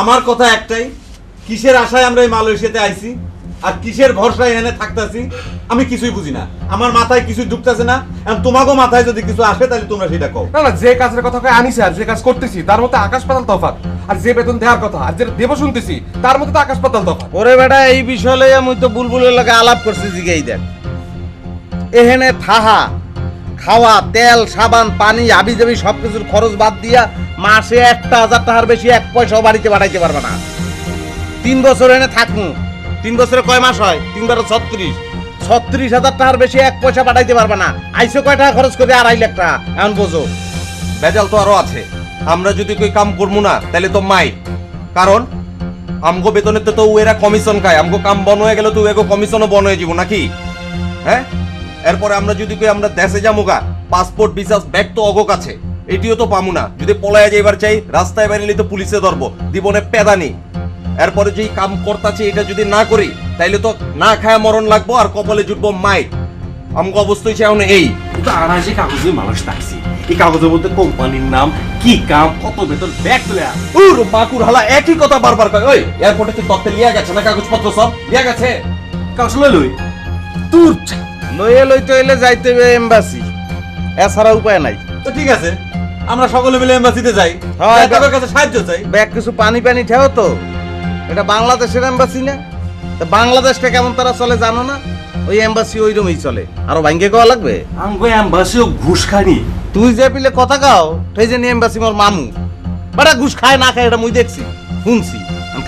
আমার কথা একটাই কিসের আশায় আমরা এই মালয়েশিয়াতে আইছি আর কিসের ভরসায় এখানে থাকতেছি আমি কিছুই বুঝি না। আমার মাথায় কিছু ঢুকতেছে না আর তোমাকেও মাথায় যদি কিছু আসে তাহলে তোমরা সেটা কও। না না যে কাজের কথা কয়ে আনিছে আর যে কাজ করতেছি তার মধ্যে আকাশ পাতাল তফাৎ। আর যে বেতন দেওয়ার কথা আর যেটা দেব শুনতেছি তার মধ্যে তো আকাশ পাতাল তফাৎ। ওরে বেটা এই বিষয় লইয়া মুই তো বুলবুলের লগে আলাপ করছি জিগাই দেখ এহেনে থাহা খাওয়া, তেল, সাবান, পানি হাবি জাবি সব কিছুর খরচ বাদ দিয়া মাসে একটা হাজার টাকার বেশি এক পয়সাও বাড়িতে পাঠাইতে পারবে না। তিন বছর এনে থাকমু তিন বছরে কয় মাস হয়? তিন বারো ছত্রিশ। ছত্রিশ হাজার টাকার বেশি এক পয়সা পাঠাইতে পারবে না। আইসো কয় টাকা খরচ করে? আড়াই লাখ টাকা। এমন বোঝো। বেজাল তো আরও আছে। আমরা যদি কই কাম করব না তাহলে তো মাই। কারণ, আমগো বেতনে তো তো এরা কমিশন খায়। আমগো কাম বন হয়ে গেলে তো এগো কমিশনও বন হয়ে যাব নাকি? হ্যাঁ? এরপরে আমরা যদি কই আমরা দেশে যামুগা পাসপোর্ট ভিসা ব্যাগ তো অগো কাছে এটিও তো পামু না। যদি পলায় যাইবার চাই রাস্তায় বেরিয়ে তো পুলিশে ধরবো জীবনে পেদানি। এরপরে যেই কাম করতাছে এটা যদি না করি তাইলে তো না খায় মরণ লাগবো আর কপালে জুটবো মাই আমগো অবস্থা হচ্ছে এখন এই। কিন্তু আড়াইশে কাগজে মানুষ থাকছি এই কাগজের মধ্যে কোম্পানির নাম কি কাম কত বেতন ব্যাগ আন। উর মাকুর হালা একই কথা বারবার কয় ওই এয়ারপোর্টে কি তত্ত্বে লিয়া গেছে না কাগজপত্র সব? লিয়া গেছে? কাগজ লই লই। তুর লইয়ে লইতে হইলে যাইতে হবে এম্বাসি। এছাড়া উপায় নাই। তো ঠিক আছে আমরা সকলে মিলে এম্বাসিতে যাই। হ্যাঁ, তাদের কাছে সাহায্য চাই। ব্যাগ কিছু পানি পানি ঠেও তো। এটা বাংলাদেশের এম্বাসি না। তা বাংলাদেশটা কেমন তারা চলে জানো না? ওই এম্বাসি ওই রকমই চলে। আরও ভাঙ্গে কওয়া লাগবে? আমগো অ্যাম্বাসিও ঘুষ খানি তুই যে পিলে কথা কাও সেই যে এম্বাসি মোর মামু। বাড়া ঘুষ খায় না খায় এটা মুই দেখছি শুনছি।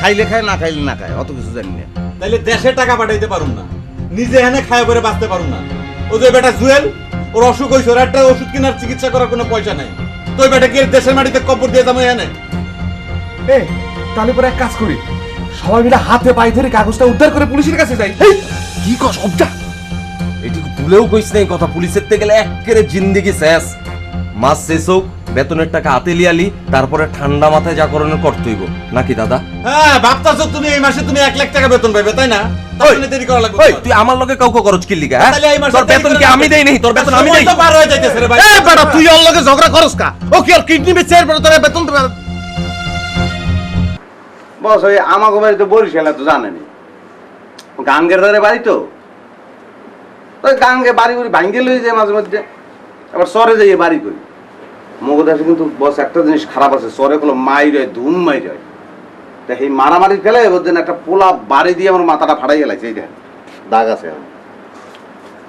খাইলে খায় না খাইলে না খায় অত কিছু জানি না। তাইলে দেশে টাকা পাঠাইতে পারুন না। নিজে এখানে খায় করে বাঁচতে পারুন না। ও যে বেটা জুয়েল ওর অসুখ হয়েছে ওর একটা ওষুধ কেনার চিকিৎসা করার কোনো পয়সা নাই। তো ওই বেটা কি দেশের মাটিতে কবর দিয়ে যাব এখানে এ তাহলে পরে এক কাজ করি। সবাই মিলে হাতে পায়ে ধরে কাগজটা উদ্ধার করে পুলিশের কাছে যাই। কি কস অবজা? এটিকে ভুলেও কইস নাই কথা পুলিশের তে গেলে একেবারে জিন্দেগি শেষ। মাস শেষ হোক বেতনের টাকা হাতে লিয়ালি তারপরে ঠান্ডা মাথায় যা করণের করতে নাকি দাদা? হ্যাঁ ভাবতাছো তুমি এই মাসে তুমি এক লাখ টাকা বেতন পাইবে তাই না? তার জন্য দেরি করা লাগবে তুই আমার লগে কাউকে খরচ কি লিগা হ্যাঁ? এই তোর বেতন কি আমি দেই নাই তোর বেতন আমি দেই তো পার হয়ে যাইতেছে রে ভাই। এ বেটা তুই ওর লগে ঝগড়া করস কা? ও কি আর কিডনি বেচে এর তোর বেতন দেবে? বস ওই আমাকে বাড়িতে বরিশালে তো জানেনি। গাঙ্গের ধারে বাড়ি তো? ওই গাঙ্গে বাড়ি বাড়ি ভাঙ্গে লই যায় মাঝে মধ্যে। আবার সরে যাইয়ে বাড়ি করি মগদাসে কিন্তু বস, একটা জিনিস খারাপ আছে সরে কোনো মাই রয়, ধুম মাই রয়। তা এই মারামারি ফেলে ওর জন্য একটা পোলা বাড়ি দিয়ে আমার মাথাটা ফাটাই গেলাইছে এই দেখেন, দাগ আছে আমার।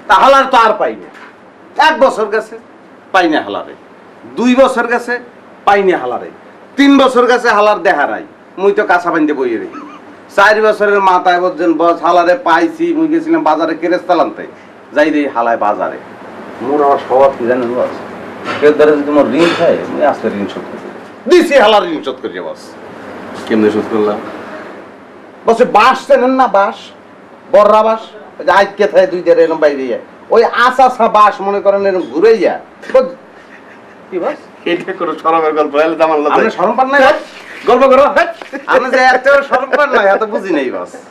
তা হালার তো আর পাই না। এক বছর গেছে, পাই না হালারে। দুই বছর গেছে, পাই না হালারে। তিন বছর গেছে, হালার দেখা নাই। মুই তো কাঁচা বান্ধে বইয়ে রেখি চার বছরের মাথায় বলছেন বস, হালারে পাইছি, মুই গেছিলাম বাজারে কেরেস্তাল আনতে। যাই রে হালায় বাজারে। মোর আমার স্বভাব কি জানেন বস? কেউ ধরে যদি মোর ঋণ খায় মুই আজকে ঋণ শোধ করি দিছি হালার ঋণ শোধ করি বস। কেমনে শোধ করলাম? বসে বাঁশ চেনেন না বাঁশ? বর্রা বাঁশ? আজকে থাকে দুই দেড় এরকম বাইরে যায়। ওই আশা আসা বাঁশ মনে করেন এরকম ঘুরে যায়। কি বাস এটা কোনো সরমের গল্প হলে তো আমার আপনি শরম পান নাই? গল্প করো হ্যাঁ? যে একটা শরম পান নাই এত বুঝি নেই বাস